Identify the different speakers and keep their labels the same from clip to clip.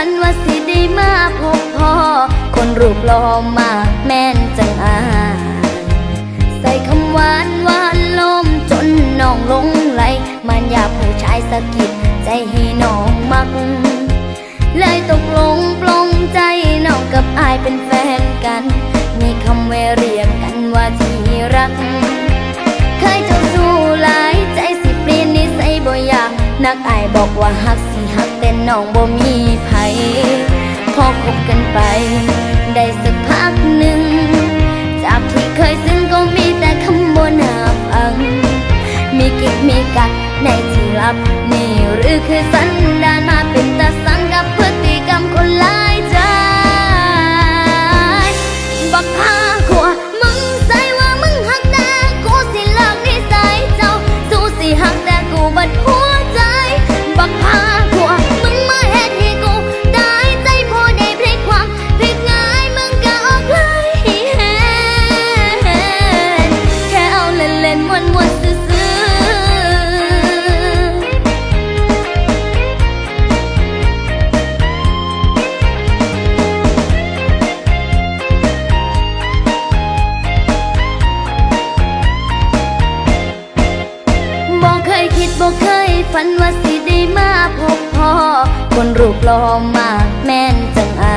Speaker 1: ฝันว่าสิได้มาพบพ่อ คนรูปหล่อมาแม่นจังอายใส่คำหวานหวานลมจนน้องหลงไหล มันอยากผู้ชายสะกิดใจให้น้องมัก เลยตกลงปลงใจน้องกับอายเป็นแฟนกัน มีคำเวเรียกกันว่าที่รัก นักอายบอกว่าหักสิหักแต่น้องบ่มีไผพอคบกันไป ได้สักพักหนึ่ง จากที่เคยซึ้งก็มีแต่คำบ่น่าฟัง มีกิ๊กมีกักในที่ลับนี่หรือคือ ฝันว่าสิได้มาพบพ่อ คนรูปหล่อมากแม่นจังอา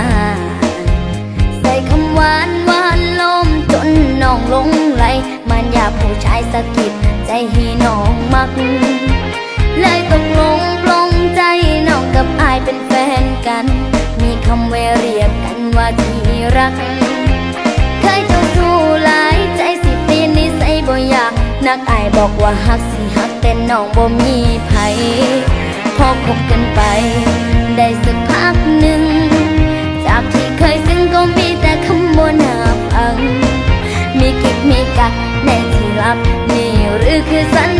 Speaker 1: ใส่คำหวานหวานลมจนน้องหลงไหลมันอยากผู้ชายสะกิดใจให้น้องมัก เลยตกลงปลงใจน้องกับอายเป็นแฟนกัน มีคำเวเรียกกันว่าที่รัก เคยเจ้าสู้หลายใจสิเปลี่ยนนิสัยบ่อยากนักอายบอกว่าฮักสิ นน้องบ่มีไผพอคบกันไป ได้สักพักหนึ่ง จากที่เคยซึ้งก็มีแต่คำบ่น่าฟัง มีกิกมีกักในที่ลับนี่หรือคือสัญ